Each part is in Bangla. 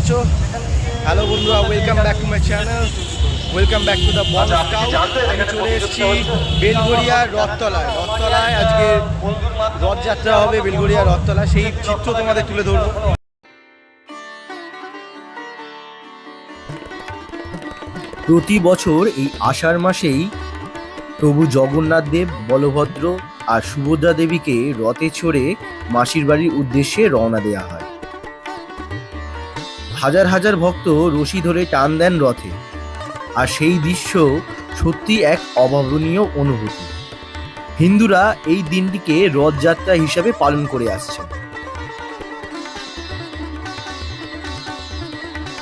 আছো হ্যালো বন্ধুরা welcome back to my channel welcome back to the আমি চলে এসেছি বেলগড়িয়া রথতলায়। রথতলায় আজকে রথযাত্রা হবে বেলগড়িয়া রথতলা সেই চিত্র তোমাদের তুলে ধরবো। প্রতি বছর এই আষাঢ় মাসেই প্রভু জগন্নাথ দেব, বলভদ্র আর সুভদ্রা দেবীকে রথে চড়ে মাসির বাড়ির উদ্দেশ্যে রওনা দেওয়া হয়। হাজার হাজার ভক্ত রশি ধরে টান দেন রথে। আর সেই দৃশ্য সত্যি এক অভাবনীয় অনুভূতি। হিন্দুরা এই দিনটিকে রথযাত্রা হিসাবে পালন করে আসছেন।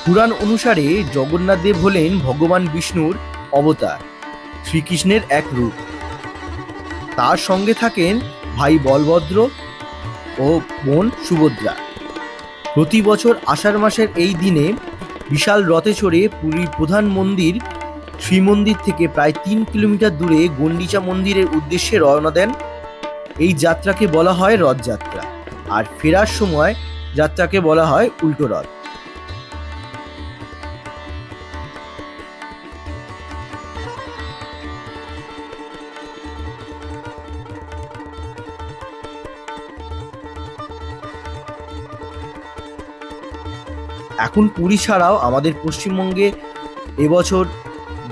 পুরাণ অনুসারে জগন্নাথ দেব হলেন ভগবান বিষ্ণুর অবতার, শ্রীকৃষ্ণের এক রূপ। তার সঙ্গে থাকেন ভাই বলভদ্র ও বোন সুভদ্রা। প্রতি বছর আষাঢ় মাসের এই দিনে বিশাল রথে চড়ে পুরীর প্রধান মন্দির শ্রীমন্দির থেকে প্রায় তিন কিলোমিটার দূরে গন্ডিচা মন্দিরের উদ্দেশ্যে রওনা দেন। এই যাত্রাকে বলা হয় রথযাত্রা। আর ফেরার সময় যাত্রাকে বলা হয় উল্টো রথ। এখন পুরী ছাড়াও আমাদের পশ্চিমবঙ্গে এবছর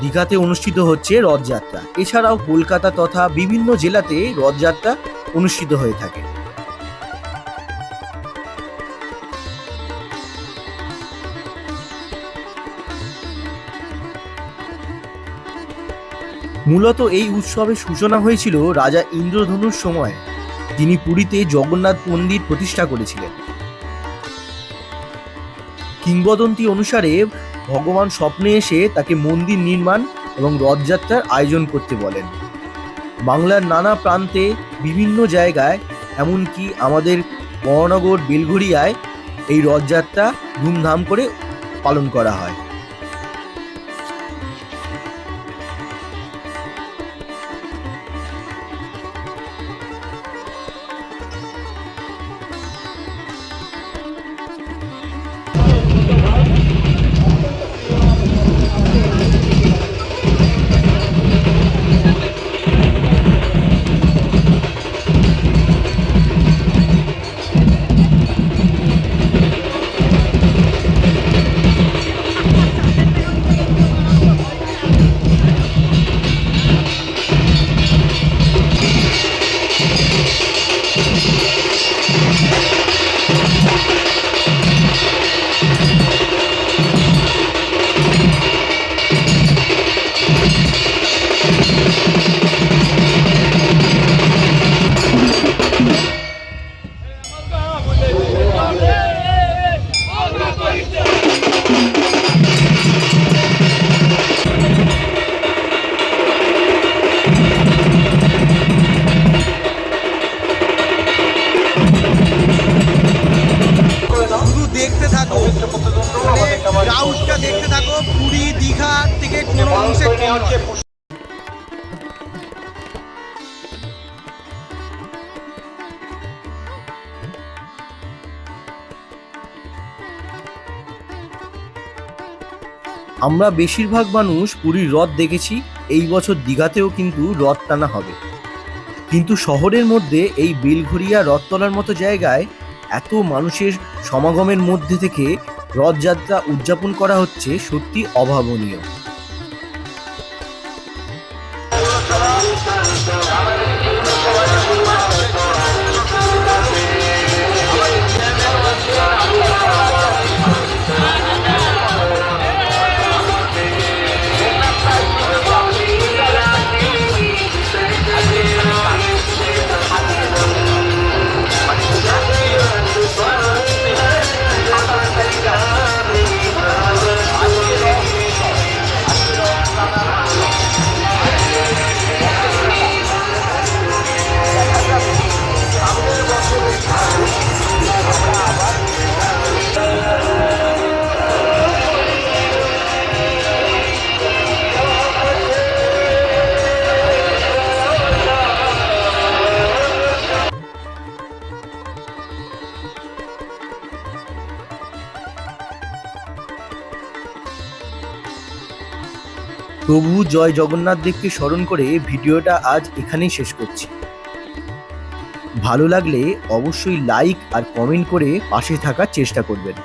দীঘাতে অনুষ্ঠিত হচ্ছে রথযাত্রা। এছাড়াও কলকাতা তথা বিভিন্ন জেলাতে রথযাত্রা অনুষ্ঠিত হয়ে থাকে। মূলত এই উৎসবের সূচনা হয়েছিল রাজা ইন্দ্রধনুর সময়। তিনি পুরীতে জগন্নাথ মন্দির প্রতিষ্ঠা করেছিলেন। কিংবদন্তি অনুসারে ভগবান স্বপ্নে এসে তাকে মন্দির নির্মাণ এবং রথযাত্রার আয়োজন করতে বলেন। বাংলার নানা প্রান্তে, বিভিন্ন জায়গায়, এমনকি আমাদের মহানগর বেলঘড়িয়ায় এই রথযাত্রা ধুমধাম করে পালন করা হয়। আমরা বেশিরভাগ মানুষ পুরীর রথ দেখেছি এই বছর দীঘাতেও কিন্তু রথ টানা হবে। কিন্তু শহরের মধ্যে এই বেলঘরিয়া রথতলার মতো জায়গায় এত মানুষের সমাগমের মধ্যে থেকে রথযাত্রা উদযাপন করা হচ্ছে সত্যি অভাবনীয়। প্রভু জয় জগন্নাথ দেবকে স্মরণ করে ভিডিওটা আজ এখানেই শেষ করছি। ভালো লাগলে অবশ্যই লাইক আর কমেন্ট করে পাশে থাকার চেষ্টা করবেন।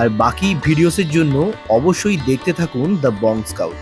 আর বাকি ভিডিওসের জন্য অবশ্যই দেখতে থাকুন দ্য বং স্কাউট।